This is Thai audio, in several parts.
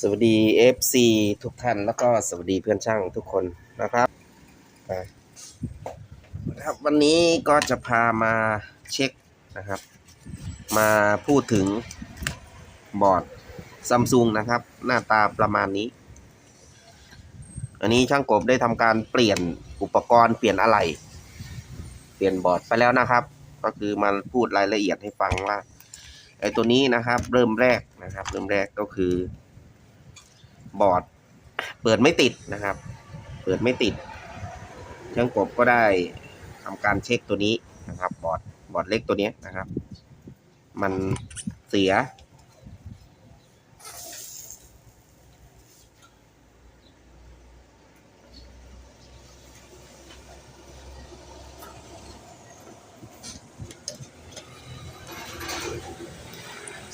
สวัสดี FC ทุกท่านแล้วก็สวัสดีเพื่อนช่างทุกคนนะครับอ่าครับ วันนี้ก็จะพามาเช็คนะครับ มาพูดถึงบอร์ดซัมซุงนะครับ หน้าตาประมาณนี้ อันนี้ช่างกบได้ทำการเปลี่ยนอุปกรณ์เปลี่ยนอะไรเปลี่ยนบอร์ดไปแล้วนะครับ ก็คือมาพูดรายละเอียดให้ฟังว่าไอ้ตัวนี้นะครับ เริ่มแรกนะครับ เริ่มแรกก็คือ บอร์ดเปิดไม่ติดนะครับ เปิดไม่ติด ช่างกบก็ได้ทำการเช็คตัวนี้นะครับ บอร์ดบอร์ดเล็กตัวนี้นะครับ มันเสีย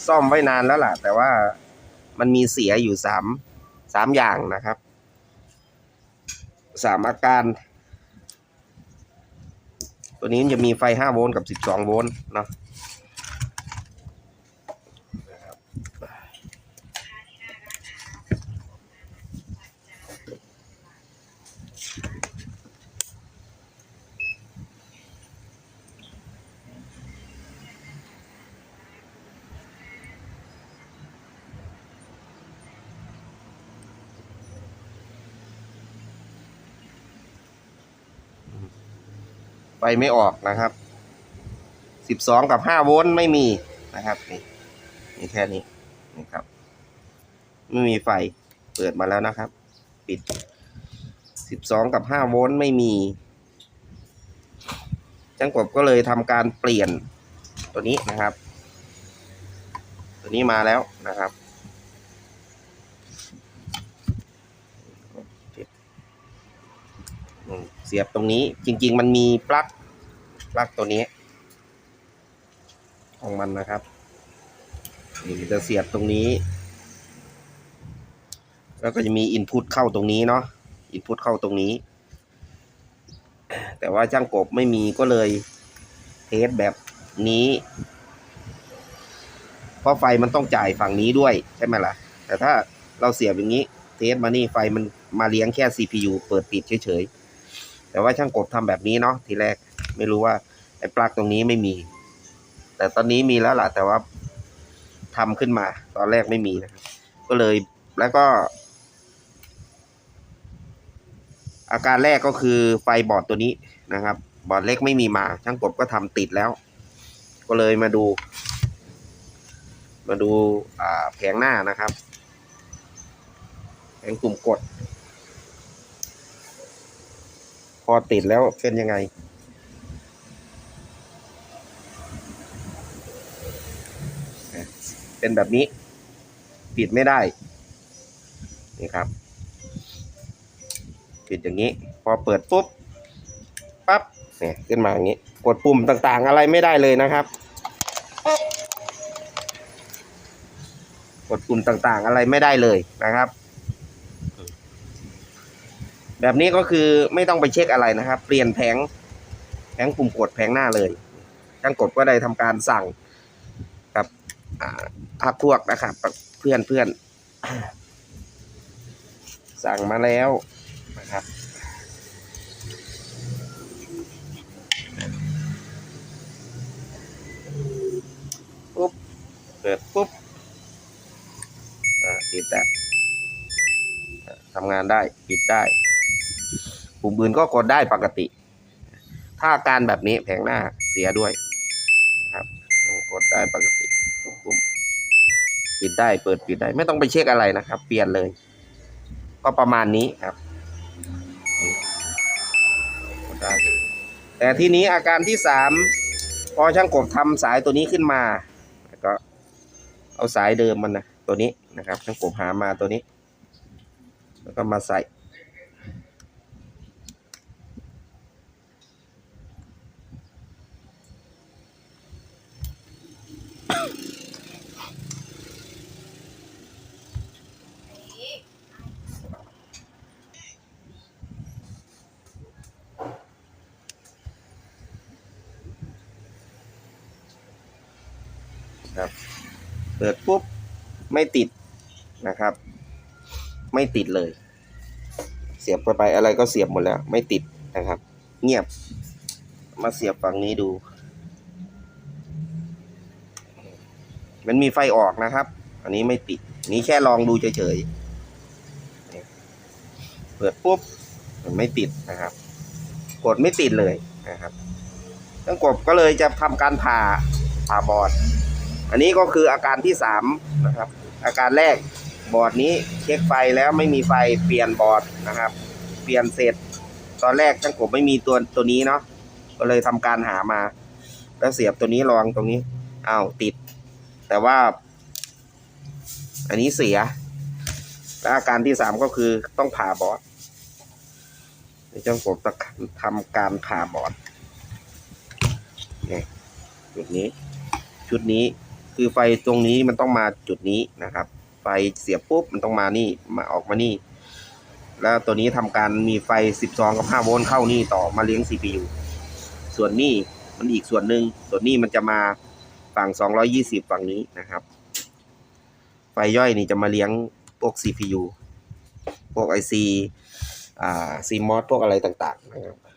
ซ่อมไว้นานแล้วล่ะ แต่ว่ามันมีเสียอยู่สาม สามอย่างนะครับสามอาการ ตัวนี้จะมีไฟห้าโวลต์กับสิบสองโวลต์เนาะ ไฟไม่ออกนะครับสิบสองกับห้าโวลต์ไม่มีนะครับนี่นี่แค่นี้นี่ครับ ไม่มีไฟเปิดมาแล้วนะครับ ปิดสิบสองกับห้าโวลต์ไม่มีจังกบก็เลยทำการเปลี่ยนตัวนี้นะครับ ตัวนี้มาแล้วนะครับ อืม เสียบตรงนี้ จริง ๆ มันมีปลั๊กปลั๊กตัวนี้ ของมันนะครับนี่จะเสียบตรงนี้ แล้วก็จะมีอินพุตเข้าตรงนี้เนาะอินพุตเข้าตรงนี้ แต่ว่าช่างกบไม่มีก็เลยเทสแบบนี้ เพราะไฟมันต้องจ่ายฝั่งนี้ด้วยใช่ไหมล่ะ แต่ถ้าเราเสียบอย่างนี้ เทสมานี่ไฟมันมาเลี้ยงแค่ CPU เปิดปิดเฉยๆ แต่ว่าช่างกบทำแบบนี้เนาะทีแรกไม่รู้ว่าไอ้ปลั๊กตรงนี้ไม่มี แต่ตอนนี้มีแล้วล่ะ แต่ว่าทำขึ้นมา ตอนแรกไม่มีนะครับ ก็เลยแล้วก็ อาการแรกก็คือไฟบอร์ดตัวนี้นะครับ บอร์ดเล็กไม่มีมา ช่างกบก็ทำติดแล้ว ก็เลยมาดู มาดูแผงหน้านะครับแผงกลุ่มกด อติดแล้วเป็นยังไง เป็นแบบนี้ ปิดไม่ได้ นี่ครับ ปิดอย่างนี้ พอเปิดปุ๊บ ปั๊บ เนี่ยขึ้นมาอย่างนี้ กดปุ่มต่างๆ อะไรไม่ได้เลยนะครับ กดปุ่มต่างๆ อะไรไม่ได้เลยนะครับ แบบนี้ก็คือไม่ต้องไปเช็คอะไรนะครับ เปลี่ยนแผงแผงปุ่มกดแผงหน้าเลยช่างกดก็ได้ทำการสั่งกับอาพักพวกนะครับเพื่อนเพื่อนสั่งมาแล้วนะครับปุ๊บเปิดปุ๊บอ่าติดแต่ทำงานได้ปิดได้ ปุ่มอื่นก็กดได้ปกติ ถ้าอาการแบบนี้แผงหน้าเสียด้วยครับ กดได้ปกติทุกปุ่มปิดได้เปิดปิดได้ ไม่ต้องไปเช็คอะไรนะครับ เปลี่ยนเลย ก็ประมาณนี้ครับแต่ทีนี้อาการที่สามพอช่างกบทำสายตัวนี้ขึ้นมาก็เอาสายเดิมมันนะตัวนี้นะครับช่างกบหามาตัวนี้ แล้วก็มาใส่ ครับ เปิดปุ๊บไม่ติดนะครับ ไม่ติดเลย เสียบไปอะไรก็เสียบหมดแล้ว ไม่ติดนะครับ เงียบ มาเสียบฝั่งนี้ดู มันมีไฟออกนะครับ อันนี้ไม่ติดนี้แค่ลองดูเฉยๆเปิดปุ๊บมันไม่ติดนะครับ กดไม่ติดเลยนะครับตั้งกบก็เลยจะทำการผ่าผ่าบอด อันนี้ก็คืออาการที่สามนะครับ อาการแรกบอร์ดนี้เช็คไฟแล้วไม่มีไฟเปลี่ยนบอร์ดนะครับ เปลี่ยนเสร็จ ตอนแรกตั้งกบไม่มีตัวตัวนี้เนาะก็เลยทำการหามา แล้วเสียบตัวนี้ลองตรงนี้อ้าวติด แต่ว่า อันนี้เสียและอาการที่สามก็คือต้องผ่าบอร์ดในจ้างผมจะทำการผ่าบอร์ดนี่จุดนี้ ชุดนี้ คือไฟตรงนี้มันต้องมาจุดนี้นะครับ ไฟเสียบปุ๊บมันต้องมานี่มาออกมานี่ แล้วตัวนี้ทำการมีไฟ 12 กับ 5 โวลต์เข้านี่ต่อมาเลี้ยง CPU ส่วนนี้มันอีกส่วนหนึ่งส่วนนี้มันจะมาฝั่ง 220 ฝั่งนี้นะครับ ไฟย่อยนี่จะมาเลี้ยงพวก CPU พวก IC อ่า CMOS พวกอะไรต่างๆนะครับ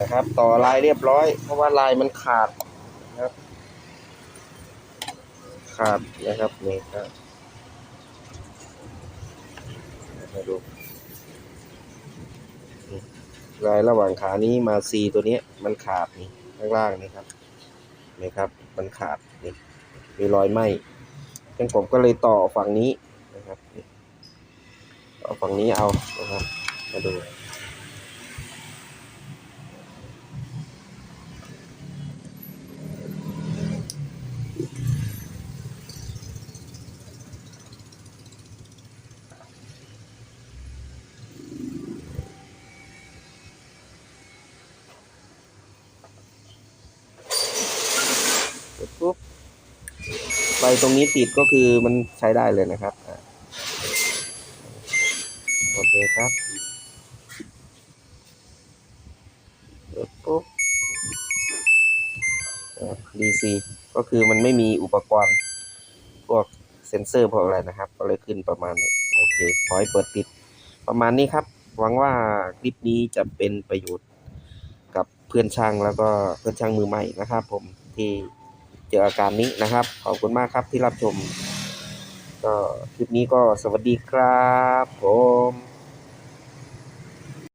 นะครับ ต่อลายเรียบร้อย เพราะว่าลายมันขาดนะครับ ขาดนะครับนี่ครับมาดูลายระหว่างขานี้มา C ตัวนี้มันขาดนี่ข้างล่างนี่ครับนี่ครับ มันขาดนี่มีรอยไหมฉะนั้นผมก็เลยต่อฝั่งนี้นะครับต่อฝั่งนี้เอานะครับมาดู ตรงนี้ติดก็คือมันใช้ได้เลยนะครับโอเคครับปุ๊บอะ DC ก็คือมันไม่มีอุปกรณ์ พวกเซ็นเซอร์พวกอะไรนะครับ ก็เลยขึ้นประมาณ โอเคขอให้เปิดติดประมาณนี้ครับ หวังว่าคลิปนี้จะเป็นประโยชน์กับเพื่อนช่างแล้วก็เพื่อนช่างมือใหม่นะครับ ผมที่ เจออาการนี้นะครับ ขอบคุณมากครับที่รับชมก็คลิปนี้ก็สวัสดีครับผม